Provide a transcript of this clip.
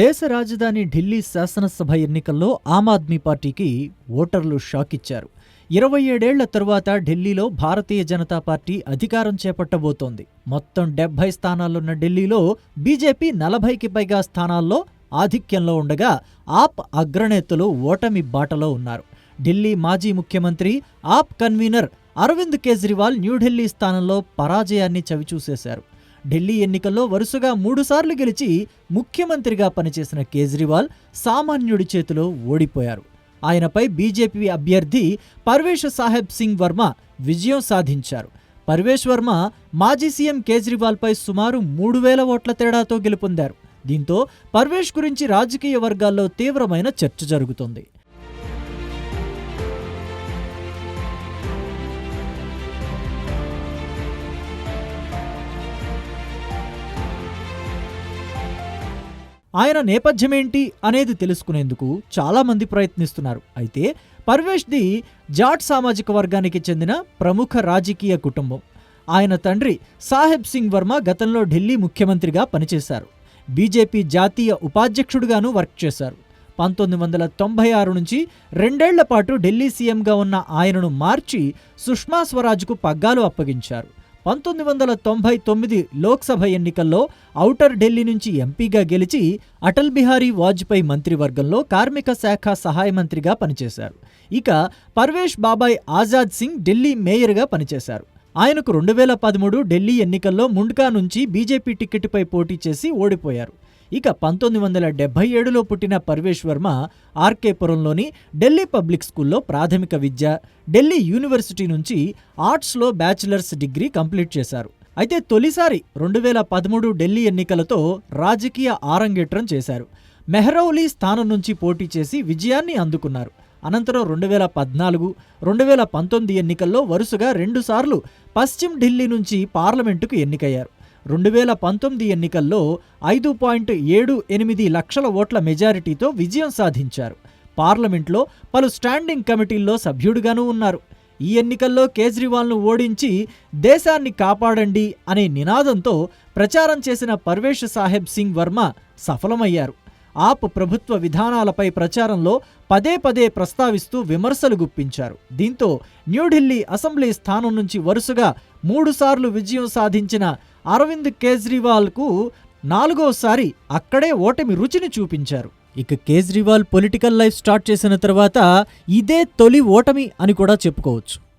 దేశ రాజధాని ఢిల్లీ శాసనసభ ఎన్నికల్లో ఆమ్ ఆద్మీ పార్టీకి ఓటర్లు షాక్ ఇచ్చారు ఇరవై ఏడేళ్ళ తరువాత ఢిల్లీలో భారతీయ జనతా పార్టీ అధికారం చేపట్టబోతోంది. మొత్తం డెబ్బై స్థానాలున్న ఢిల్లీలో బీజేపీ నలభైకి పైగా స్థానాల్లో ఆధిక్యంలో ఉండగా ఆప్ అగ్రనేతలు ఓటమి బాటలో ఉన్నారు. ఢిల్లీ మాజీ ముఖ్యమంత్రి ఆప్ కన్వీనర్ అరవింద్ కేజ్రీవాల్ న్యూఢిల్లీ స్థానంలో పరాజయాన్ని చవిచూసేశారు. ఢిల్లీ ఎన్నికల్లో వరుసగా మూడుసార్లు గెలిచి ముఖ్యమంత్రిగా పనిచేసిన కేజ్రీవాల్ సామాన్యుడి చేతిలో ఓడిపోయారు. ఆయనపై బీజేపీ అభ్యర్థి పర్వేష్ సాహెబ్ సింగ్ వర్మ విజయం సాధించారు. పర్వేష్ వర్మ మాజీ సీఎం కేజ్రీవాల్పై సుమారు మూడు వేల ఓట్ల తేడాతో గెలుపొందారు. దీంతో పర్వేష్ గురించి రాజకీయ వర్గాల్లో తీవ్రమైన చర్చ జరుగుతోంది. ఆయన నేపథ్యమేంటి అనేది తెలుసుకునేందుకు చాలా మంది ప్రయత్నిస్తున్నారు. అయితే పర్వేష్ది జాట్ సామాజిక వర్గానికి చెందిన ప్రముఖ రాజకీయ కుటుంబం. ఆయన తండ్రి సాహెబ్ సింగ్ వర్మ గతంలో ఢిల్లీ ముఖ్యమంత్రిగా పనిచేశారు. బీజేపీ జాతీయ ఉపాధ్యక్షుడిగాను వర్క్ చేశారు. పంతొమ్మిది వందల తొంభై ఆరు నుంచి రెండేళ్ళ పాటు ఢిల్లీ సీఎంగా ఉన్న ఆయనను మార్చి సుష్మా స్వరాజ్కు పగ్గాలు అప్పగించారు. పంతొమ్మిది వందల తొంభై తొమ్మిది లోక్సభ ఎన్నికల్లో ఔటర్ ఢిల్లీ నుంచి ఎంపీగా గెలిచి అటల్ బిహారీ వాజ్పేయి మంత్రివర్గంలో కార్మిక శాఖ సహాయ మంత్రిగా పనిచేశారు. ఇక పర్వేష్ బాబాయ్ ఆజాద్ సింగ్ ఢిల్లీ మేయర్గా పనిచేశారు. ఆయనకు రెండు వేల పదమూడు ఢిల్లీ ఎన్నికల్లో ముండ్కా నుంచి బీజేపీ టికెట్పై పోటీ చేసి ఓడిపోయారు. ఇక పంతొమ్మిది వందల డెబ్బై ఏడులో పుట్టిన పర్వేష్ వర్మ ఆర్కేపురంలోని ఢిల్లీ పబ్లిక్ స్కూల్లో ప్రాథమిక విద్య ఢిల్లీ యూనివర్సిటీ నుంచి ఆర్ట్స్లో బ్యాచిలర్స్ డిగ్రీ కంప్లీట్ చేశారు. అయితే తొలిసారి రెండు వేల పదమూడు ఢిల్లీ ఎన్నికలతో రాజకీయ ఆరంగేట్రం చేశారు. మెహ్రౌలీ స్థానం నుంచి పోటీ చేసి విజయాన్ని అందుకున్నారు. అనంతరం రెండు వేల పద్నాలుగు రెండు వేల పంతొమ్మిది ఎన్నికల్లో వరుసగా రెండుసార్లు పశ్చిమ ఢిల్లీ నుంచి పార్లమెంటుకు ఎన్నికయ్యారు. రెండు వేల పంతొమ్మిది ఎన్నికల్లో ఐదు పాయింట్ ఏడు ఎనిమిది లక్షల ఓట్ల మెజారిటీతో విజయం సాధించారు. పార్లమెంట్లో పలు స్టాండింగ్ కమిటీల్లో సభ్యుడిగానూ ఉన్నారు. ఈ ఎన్నికల్లో కేజ్రీవాల్ను ఓడించి దేశాన్ని కాపాడండి అనే నినాదంతో ప్రచారం చేసిన పర్వేష్ సాహెబ్ సింగ్ వర్మ సఫలమయ్యారు. ఆప్ ప్రభుత్వ విధానాలపై ప్రచారంలో పదే పదే ప్రస్తావిస్తూ విమర్శలు గుప్పించారు. దీంతో న్యూఢిల్లీ అసెంబ్లీ స్థానం నుంచి వరుసగా మూడుసార్లు విజయం సాధించిన అరవింద్ కేజ్రీవాల్కు నాలుగోసారి అక్కడే ఓటమి రుచిని చూపించారు. ఇక కేజ్రీవాల్ పొలిటికల్ లైఫ్ స్టార్ట్ చేసిన తర్వాత ఇదే తొలి ఓటమి అని కూడా చెప్పుకోవచ్చు.